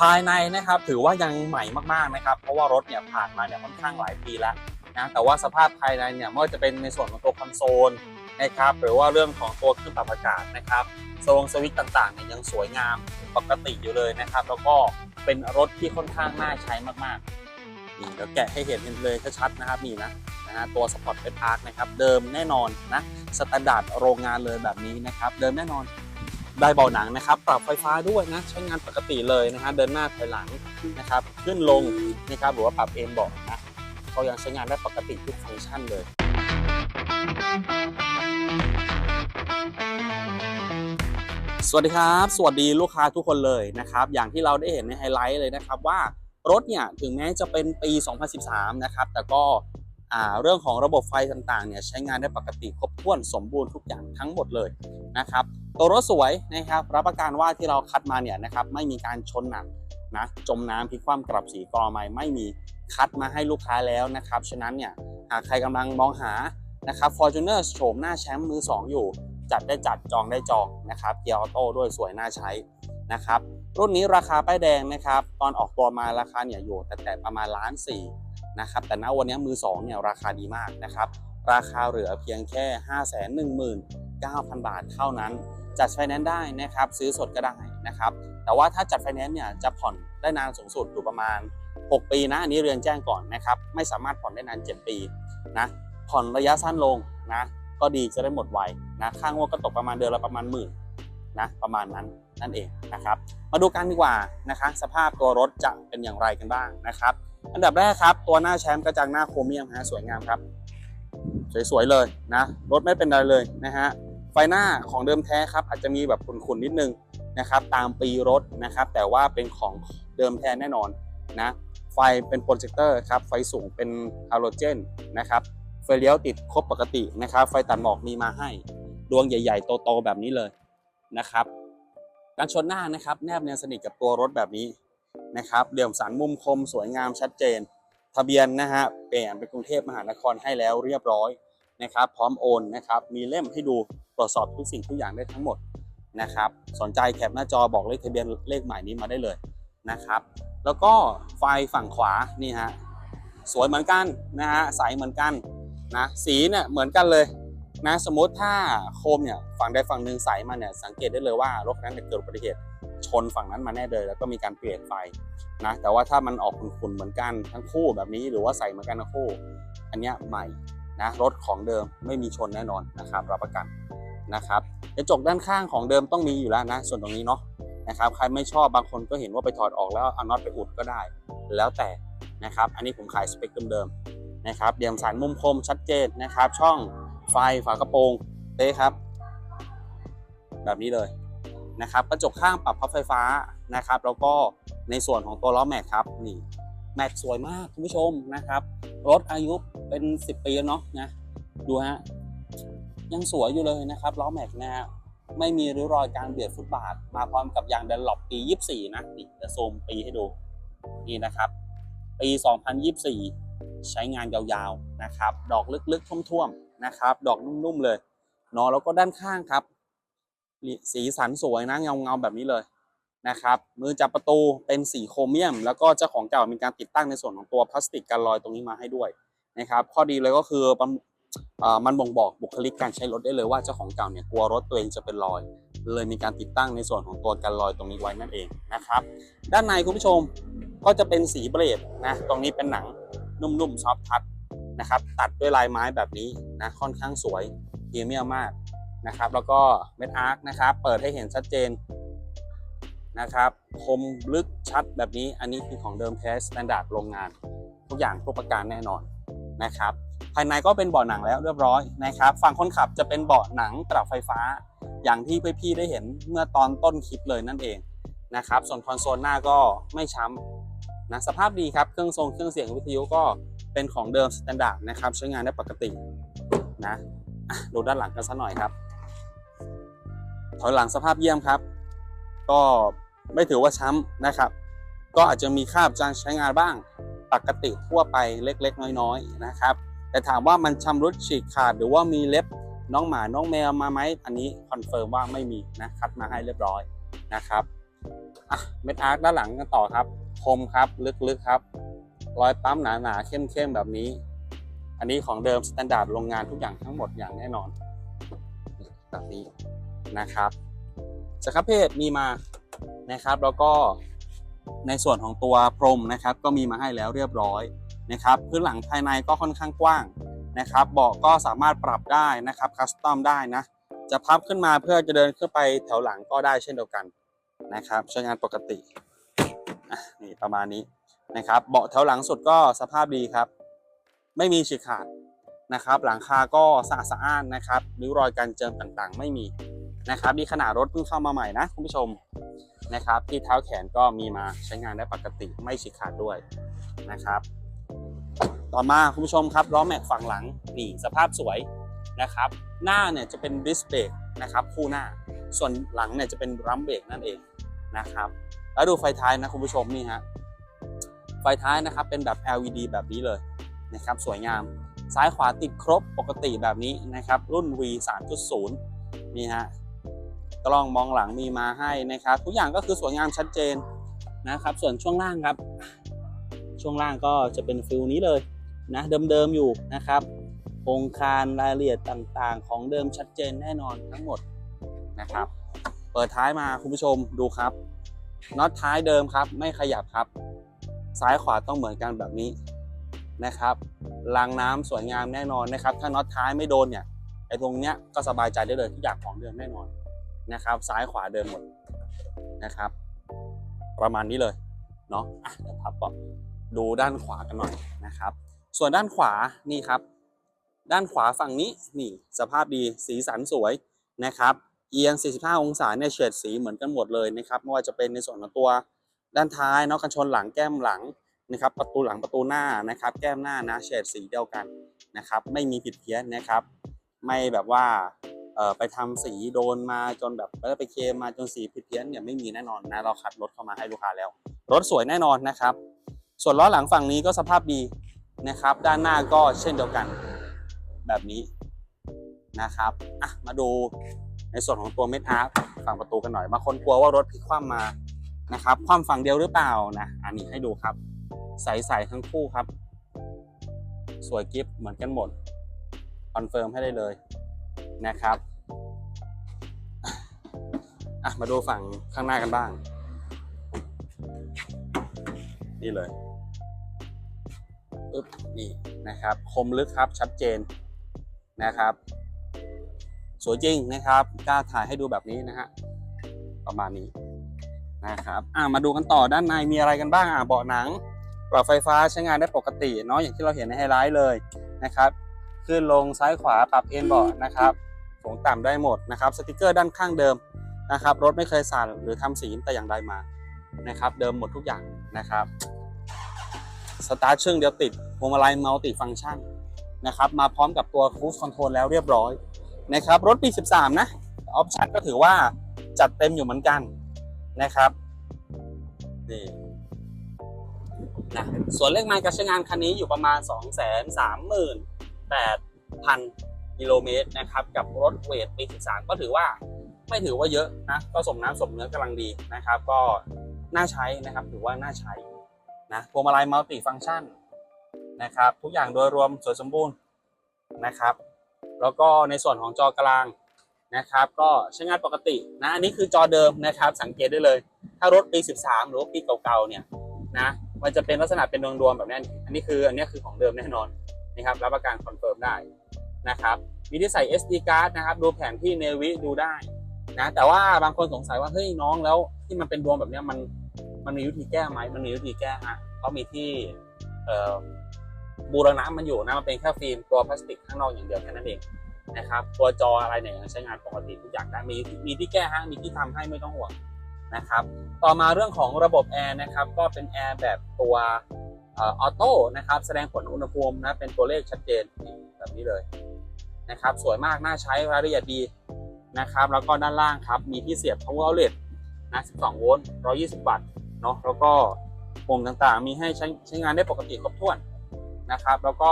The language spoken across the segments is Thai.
ภายในนะครับถือว่ายังใหม่มากๆนะครับ เพราะว่ารถเนี่ยผ่านมาเนี่ยค่อนข้างหลายปีแล้วนะแต่ว่าสภาพภายในเนี่ยไม่ว่าจะเป็นในส่วนของตัวคอนโซลนะครับหรือว่าเรื่องของตัวเครื่องปรับอากาศนะครับสวงสวิตช์ต่างๆเนี่ยยังสวยงามปกติอยู่เลยนะครับ แล้วก็เป็นรถที่ค่อนข้างน่าใช้มากๆนี่เดี๋ยวแกะให้เห็นเลยชัดๆนะครับนี่นะนะฮะตัวสปอร์ตเ a r k นะครับเดิมแน่นอนนะสแตนดาร์ดโรงงานเลยแบบนี้นะครับ เดิมแน่นอน ได้เบาะหนังนะครับ ปรับไฟฟ้าด้วยนะ ใช้งานปกติเลยนะฮะ เดินหน้าถอยหลังนะครับ ขึ้นลงนะครับ หรือว่าปรับเอนเบาะนะเขายังใช้งานได้ปกติทุกฟังก์ชันเลย สวัสดีครับ สวัสดีลูกค้าทุกคนเลยนะครับ อย่างที่เราได้เห็นในไฮไลท์เลยนะครับว่ารถเนี่ยถึงแม้จะเป็นปี 2013 นะครับ แต่ก็อ่าเรื่องของระบบไฟต่างๆเนี่ยใช้งานได้ปกติครบถ้วนสมบูรณ์ทุกอย่างทั้งหมดเลยนะครับ ตัวรถสวยนะครับรับประกันว่าที่เราคัดมาเนี่ยนะครับไม่มีการชนหนักนะจมน้ำพลิกคว่ำกลับสีกรอไม่ไม่มีคัดมาให้ลูกค้าแล้วนะครับฉะนั้นเนี่ยหากใครกำลังมองหานะครับ Fortuner โฉมหน้าแชมป์มือ 2 อยู่ จัดได้จัดจองได้จองนะครับเกียร์ออโต้ด้วยสวยน่าใช้นะครับรุ่นนี้ราคาป้ายแดงนะครับตอนออกตัวมาราคาเนี่ยอยู่แต่แต่ประมาณล้านสี่นะครับแต่ณวันนี้มือ2เนี่ยราคาดีมากนะครับราคาเหลือเพียงแค่ 5 1 9 0 0 0 9,000 บาทเท่านั้น จัดไฟแนนซ์ได้นะครับ ซื้อสดก็ได้นะครับ แต่ว่าถ้าจัดไฟแนนซ์เนี่ยจะผ่อนได้นานสูงสุดอยู่ประมาณ 6 ปีนะอันนี้เรียนแจ้งก่อนนะครับ ไม่สามารถผ่อนได้นาน 7 ปีนะ ผ่อนระยะสั้นลงนะ ก็ดีจะได้หมดไวนะ ค่างวดก็ตกประมาณเดือนละประมาณหมื่นนะประมาณนั้นนั่นเองนะครับ มาดูกันดีกว่านะคะ สภาพตัวรถจะเป็นอย่างไรกันบ้างนะครับ อันดับแรกครับ ตัวหน้าแชมป์กระจังหน้าโครเมียมฮะสวยงามครับ สวยๆเลยนะ รถไม่เป็นอะไรเลยนะฮะ ไฟหน้าของเดิมแท้ครับอาจจะมีแบบขุ่นๆนิดนึงนะครับตามปีรถนะครับ แต่ว่าเป็นของเดิมแท้แน่นอนนะไฟเป็นโปรเจคเตอร์ครับไฟสูงเป็นฮาโลเจนนะครับไฟเลี้ยวติดครบปกตินะครับ ไฟตัดหมอกมีมาให้ดวงใหญ่ ๆ โตๆแบบนี้เลยนะครับการชนหน้านะครับแนบเนียนสนิทกับตัวรถแบบนี้นะครับเหลี่ยมสันมุมคมสวยงามชัดเจน ทะเบียนนะฮะเปลี่ยนเป็นกรุงเทพมหานครให้แล้วเรียบร้อย นะครับ พร้อมโอนนะครับ มีเล่มให้ดูตรวจสอบทุกสิ่งทุกอย่างได้ทั้งหมดนะครับ สนใจแคปหน้าจอบอกเลขทะเบียนเลขหมายนี้มาได้เลยนะครับ แล้วก็ไฟฝั่งขวานี่ฮะสวยเหมือนกันนะฮะใสเหมือนกันนะสีเนี่ยเหมือนกันเลยนะสมมติถ้าโคมเนี่ยฝั่งใดฝั่งหนึ่งใสมาเนี่ยสังเกตได้เลยว่ารถคันนั้นเกิดอุบัติเหตุชนฝั่งนั้นมาแน่เลย แล้วก็มีการเปลี่ยนไฟนะแต่ว่าถ้ามันออกขุ่นๆเหมือนกันทั้งคู่แบบนี้หรือว่าใสเหมือนกันทั้งคู่ อันเนี้ยใหม่ นะรถของเดิมไม่มีชนแน่นอนนะครับรับประกันนะครับกระจกด้านข้างของเดิมต้องมีอยู่แล้วนะ ส่วนตรงนี้เนาะนะครับใครไม่ชอบบางคนก็เห็นว่าไปถอดออกแล้วเอาน็อตไปอุดก็ได้ แล้วแต่นะครับ อันนี้ผมขายสเปคเดิมๆนะครับเดี่ยมสันมุมคมชัดเจนนะครับ ช่องไฟฝากระโปรงเต้ครับ แบบนี้เลยนะครับกระจกข้างปรับพับไฟฟ้านะครับ แล้วก็ในส่วนของตัวล้อแม็กครับนี่แม็กสวยมากคุณผู้ชมนะครับ รถอายุ เป็น10ปีแล้วเนาะนะดูฮะยังสวยอยู่เลยนะครับล้อแม็กนะฮะไม่มีริ้วรอยการเบียดฟุตบาท มาพร้อมกับยางเดนหลบปี 24 นะนี่จะซูมปีให้ดูนี่นะครับ ปี 2024 ใช้งานยาวๆนะครับ ดอกลึกๆท่วมๆนะครับ ดอกนุ่มๆเลยเนาะแล้วก็ด้านข้างครับ สีสันสวยนะเงาๆแบบนี้เลยนะครับมือจับประตูเป็นสีโครเมียม แล้วก็เจ้าของเก่ามีการติดตั้งในส่วนของตัวพลาสติกกันรอยตรงนี้มาให้ด้วย นะครับข้อดีเลยก็คือมันบ่งบอกบุคลิกการใช้รถได้เลยว่าเจ้าของเก่าเนี่ยกลัวรถตัวเองจะเป็นรอย เลยมีการติดตั้งในส่วนของตัวกันรอยตรงนี้ไว้นั่นเองนะครับด้านในคุณผู้ชมก็จะเป็นสีเบรดนะตรงนี้เป็นหนังนุ่มๆซอฟทัชนะครับตัดด้วยลายไม้แบบนี้นะค่อนข้างสวยพรีเมียมมากนะครับแล้วก็เม็ดอาร์คนะครับเปิดให้เห็นชัดเจนนะครับคมลึกชัดแบบนี้อันนี้คือของเดิมแท้สแตนดาร์ดโรงงาน ทุกอย่างทุกประการแน่นอน นะครับ ภายในก็เป็นเบาะหนังแล้วเรียบร้อยนะครับ ฝั่งคนขับจะเป็นเบาะหนังปรับไฟฟ้า อย่างที่พี่ๆได้เห็นเมื่อตอนต้นคลิปเลยนั่นเองนะครับ ส่วนคอนโซลหน้าก็ไม่ช้ำนะสภาพดีครับ เครื่องทรงเครื่องเสียงวิทยุก็เป็นของเดิมสแตนดาร์ดนะครับใช้งานได้ปกตินะดูด้านหลังกันสักหน่อยครับ ถอยหลังสภาพเยี่ยมครับ ก็ไม่ถือว่าช้ำนะครับ ก็อาจจะมีคราบจางใช้งานบ้าง ปกติทั่วไปเล็กๆ น้อยๆนะครับ แต่ถามว่ามันชำรุดฉีกขาดหรือว่ามีเล็บน้องหมาน้องแมวมาไหมอันนี้คอนเฟิร์มว่าไม่มีนะคัดมาให้เรียบร้อยนะครับอะเม็ดอาร์คด้านหลังกันต่อครับ คมครับลึกๆครับรอยปั๊มหนาๆเข้มๆแบบนี้ อันนี้ของเดิมสแตนดาร์ดโรงงานทุกอย่างทั้งหมดอย่างแน่นอนแบบนี้นะครับสครับเพศมีมานะครับแล้วก็ ในส่วนของตัวพรมนะครับก็มีมาให้แล้วเรียบร้อยนะครับพื้นหลังภายในก็ค่อนข้างกว้างนะครับเบาะก็สามารถปรับได้นะครับคัสตอมได้นะจะพับขึ้นมาเพื่อจะเดินขึ้นไปแถวหลังก็ได้เช่นเดียวกันนะครับใช้งานปกตินี่ประมาณนี้นะครับเบาะแถวหลังสุดก็สภาพดีครับ ไม่มีฉีกขาดนะครับ หลังคาก็สะอาดสะอ้านนะครับริ้วรอยการเจิมต่างๆ ไม่มีนะครับนี่ขนาดรถเพิ่งเข้ามาใหม่นะคุณผู้ชม นะครับ ที่เท้าแขนก็มีมาใช้งานได้ปกติไม่ฉีกขาดด้วยนะครับ ต่อมาคุณผู้ชมครับล้อแม็กฝั่งหลังนี่สภาพสวยนะครับ หน้าเนี่ยจะเป็นดิสเบรกนะครับคู่หน้า ส่วนหลังเนี่ยจะเป็นรัมเบรกนั่นเองนะครับ แล้วดูไฟท้ายนะคุณผู้ชมนี่ฮะไฟท้ายนะครับเป็นแบบ LED แบบนี้เลยนะครับ สวยงามซ้ายขวาติดครบปกติแบบนี้นะครับ รุ่น V 3.0นี่ฮะ กล้องมองหลังมีมาให้นะครับ ทุกอย่างก็คือสวยงามชัดเจนนะครับ ส่วนช่วงล่างครับ ช่วงล่างก็จะเป็นฟิลนี้เลยนะเดิมๆอยู่นะครับโครงคารรายละเอียดต่างๆ ของเดิมชัดเจนแน่นอนทั้งหมดนะครับ เปิดท้ายมาคุณผู้ชมดูครับน็อตท้ายเดิมครับ ไม่ขยับครับ ซ้ายขวาต้องเหมือนกันแบบนี้นะครับรางน้ำสวยงามแน่นอนนะครับ ถ้าน็อตท้ายไม่โดนเนี่ยไอ้ตรงเนี้ยก็สบายใจได้เลยทุกอย่างของเดิมแน่นอน นะครับ ซ้ายขวาเดิมหมดนะครับ ประมาณนี้เลยเนาะอะเดี๋ยวพับก่อนดูด้านขวากันหน่อยนะครับ ส่วนด้านขวานี่ครับ ด้านขวาฝั่งนี้นี่สภาพดีสีสันสวยนะครับ เอียง 45 องศาเนี่ยเฉดสีเหมือนกันหมดเลยนะครับไม่ว่าจะเป็นในส่วนของตัวด้านท้ายเนาะกันชนหลังแก้มหลังนะครับประตูหลังประตูหน้านะครับ แก้มหน้านะเฉดสีเดียวกันนะครับ ไม่มีผิดเพี้ยนนะครับ ไม่แบบว่า ไปทำสีโดนมาจนแบบไปเคมมาจนสีผิดเพี้ยนเนี่ยไม่มีแน่นอนนะเราคัดรถเข้ามาให้ลูกค้าแล้ว รถสวยแน่นอนนะครับ ส่วนล้อหลังฝั่งนี้ก็สภาพดีนะครับ ด้านหน้าก็เช่นเดียวกันแบบนี้นะครับอะมาดูในส่วนของตัวเม็ดอาร์ฝั่งประตูกันหน่อยบางคนกลัวว่ารถพลิกคว่ำมานะครับคว่ำฝั่งเดียวหรือเปล่านะอันนี้ให้ดูครับ ใสๆทั้งคู่ครับ สวยกิฟเหมือนกันหมดคอนเฟิร์มให้ได้เลย นะครับอะมาดูฝั่งข้างหน้ากันบ้าง นี่เลยปึ๊บนี่นะครับ คมลึกครับชัดเจนนะครับ สวยจริงนะครับกล้าถ่ายให้ดูแบบนี้นะฮะประมาณนี้นะครับอ่ามาดูกันต่อด้านในมีอะไรกันบ้างอ่าเบาะหนังปรับไฟฟ้าใช้งานได้ปกติเนาะอย่างที่เราเห็นในไฮไลท์เลยนะครับ ขึ้นลงซ้ายขวาปรับเอนเบาะนะครับ สูงต่ำได้หมดนะครับสติกเกอร์ด้านข้างเดิมนะครับ รถไม่เคยสั่นหรือทำสีแต่อย่างใดมานะครับ เดิมหมดทุกอย่างนะครับสตาร์ทเชื่องเดียวติดพวงมาลัยมัลติฟังก์ชันนะครับ มาพร้อมกับตัว Cruise Control แล้วเรียบร้อยนะครับ รถปี 13 นะออปชั่นก็ถือว่าจัดเต็มอยู่เหมือนกันนะครับนี่นะส่วนเลขไมล์การใช้งานคันนี้อยู่ประมาณ 2 3 8 0 0 0 กิโลเมตรนะครับ กับรถเวทปี13ก็ถือว่าไม่ถือว่าเยอะนะก็สมน้ำสมเนื้อกำลังดีนะครับ ก็น่าใช้นะครับถือว่าน่าใช้นะพวงมาลัยมัลติฟังก์ชันนะครับ ทุกอย่างโดยรวมสวยสมบูรณ์นะครับ แล้วก็ในส่วนของจอกลางนะครับ ก็ใช้งานปกตินะอันนี้คือจอเดิมนะครับ สังเกตได้เลย ถ้ารถปี 13 หรือว่าปีเก่าๆเนี่ยนะมันจะเป็นลักษณะเป็นดวงๆแบบนี้อันนี้คืออันนี้คือของเดิมแน่นอนนะครับรับประกันคอนเฟิร์มได้นะครับ มีที่ใส่ SD card นะครับ ดูแผนที่เนวิดูได้นะ แต่ว่าบางคนสงสัยว่าเฮ้ยน้องแล้วที่มันเป็นดวงแบบนี้มันมันมีวิธีแก้ไหมมันมีวิธีแก้ฮะเขามีที่เอ่อบูรณะมันอยู่นะมันเป็นแค่ฟิล์มตัวพลาสติกข้างนอกอย่างเดียวแค่นั้นเองนะครับตัวจออะไรเนี่ยใช้งานปกติทุกอย่างได้มีมีที่แก้ฮะมีที่ทำให้ไม่ต้องห่วงนะครับ ต่อมาเรื่องของระบบแอร์นะครับก็เป็นแอร์แบบตัวออโต้นะครับแสดงผลอุณหภูมินะเป็นตัวเลขชัดเจนแบบนี้เลย นะครับ สวยมากน่าใช้รายละเอียดดีนะครับ แล้วก็ด้านล่างครับ มีที่เสียบ power outlet นะ 12 โวลต์ 120 วัตต์ เนาะ แล้วก็ปุ่มต่างๆ มีให้ใช้ใช้งานได้ปกติครบถ้วนนะครับ แล้วก็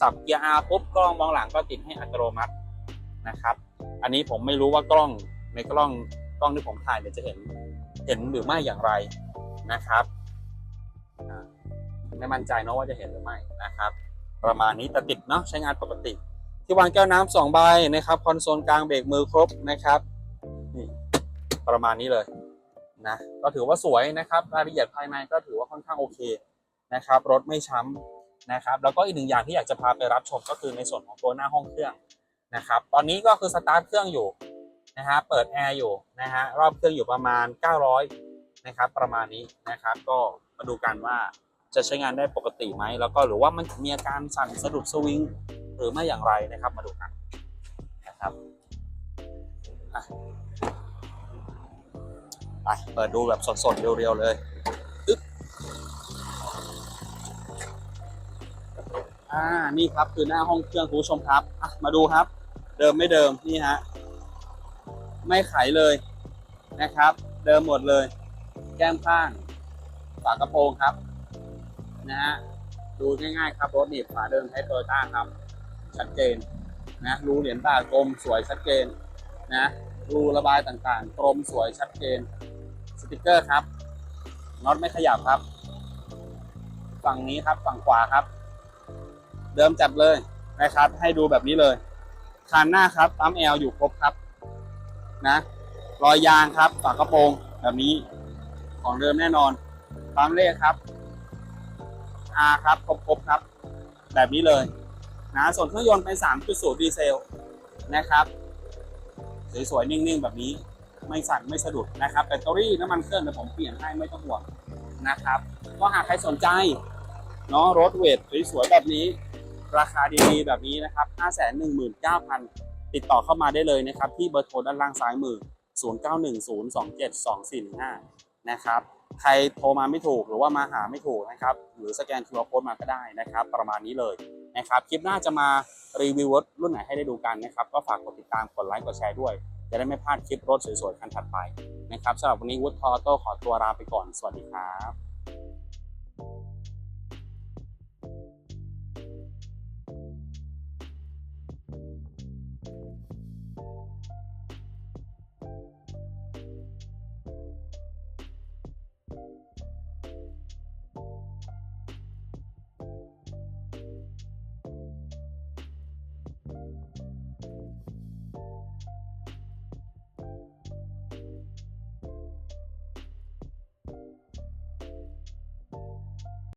สับเกียร์ R ปุ๊บกล้องมองหลังก็ติดให้อัตโนมัตินะครับ อันนี้ผมไม่รู้ว่ากล้องในกล้องกล้องที่ผมถ่ายเนี่ยจะเห็นเห็นหรือไม่อย่างไรนะครับไม่มั่นใจเนาะว่าจะเห็นหรือไม่นะครับ ประมาณนี้แต่ติดเนาะใช้งานปกติ ที่วางแก้วน้ำสองใบนะครับคอนโซลกลางเบรกมือครบนะครับนี่ประมาณนี้เลยนะก็ถือว่าสวยนะครับรายละเอียดภายในก็ถือว่าค่อนข้างโอเคนะครับรถไม่ช้ำนะครับ แล้วก็อีกหนึ่งอย่างที่อยากจะพาไปรับชมก็คือในส่วนของตัวหน้าห้องเครื่องนะครับ ตอนนี้ก็คือสตาร์ทเครื่องอยู่นะฮะเปิดแอร์อยู่นะฮะรอบเครื่องอยู่ประมาณ 900นะครับประมาณนี้นะครับก็มาดูกันว่าจะใช้งานได้ปกติไหมแล้วก็หรือว่ามันมีอาการสั่นสะดุดสวิง หรือไม่อย่างไรนะครับมาดูกันนะครับไปเปิดดูแบบสดๆ เรียวๆ เลยอึ๊บอ่า นี่ครับคือหน้าห้องเครื่องคุณผู้ชมครับ มาดูครับ เดิมไม่เดิม นี่ฮะ ไม่ไขเลยนะครับ เดิมหมดเลย แก้มข้าง ฝากระโปรงครับ นะฮะ ดูง่ายๆ ครับรถหนีบฝาเดิมใช้โตโยต้าครับ ชัดเจนนะรูเหรียญบาทกลมสวยชัดเจนนะรูระบายต่างๆ กลมสวยชัดเจน สติกเกอร์ครับน็อตไม่ขยับครับ ฝั่งนี้ครับฝั่งขวาครับ เดิมจับเลยนะครับ ให้ดูแบบนี้เลยคานหน้าครับปั๊มแอลอยู่ครบครับ นะรอยยางครับฝากระโปรงแบบนี้ของเดิมแน่นอนปั๊มเลขครับอาครับครบๆครับ แบบนี้เลย นะส่วนเครื่องยนต์เป็น 3.0 ดีเซลนะครับสวยๆนิ่งๆ แบบนี้ไม่สั่นไม่สะดุดนะครับแบตเตอรี่น้ำมันเครื่องเดี๋ยวผมเปลี่ยนให้ไม่ต้องห่วงนะครับก็หากใครสนใจเนาะรถเวทสวยๆแบบนี้ ราคาดีๆ แบบนี้นะครับ 519,000 ติดต่อเข้ามาได้เลยนะครับ ที่เบอร์โทรด้านล่างซ้ายมือ 0910272415 นะครับ ใครโทรมาไม่ถูกหรือว่ามาหาไม่ถูกนะครับ หรือสแกน QR Code มาก็ได้นะครับ ประมาณนี้เลย นะครับ คลิปหน้าจะมารีวิวรถรุ่นไหนให้ได้ดูกันนะครับ ก็ฝากกดติดตาม กดไลค์ กดแชร์ด้วย จะได้ไม่พลาดคลิปรถสวยๆคันถัดไปนะครับสำหรับวันนี้วุฒิทอโต้ขอตัวลาไปก่อน สวัสดีครับ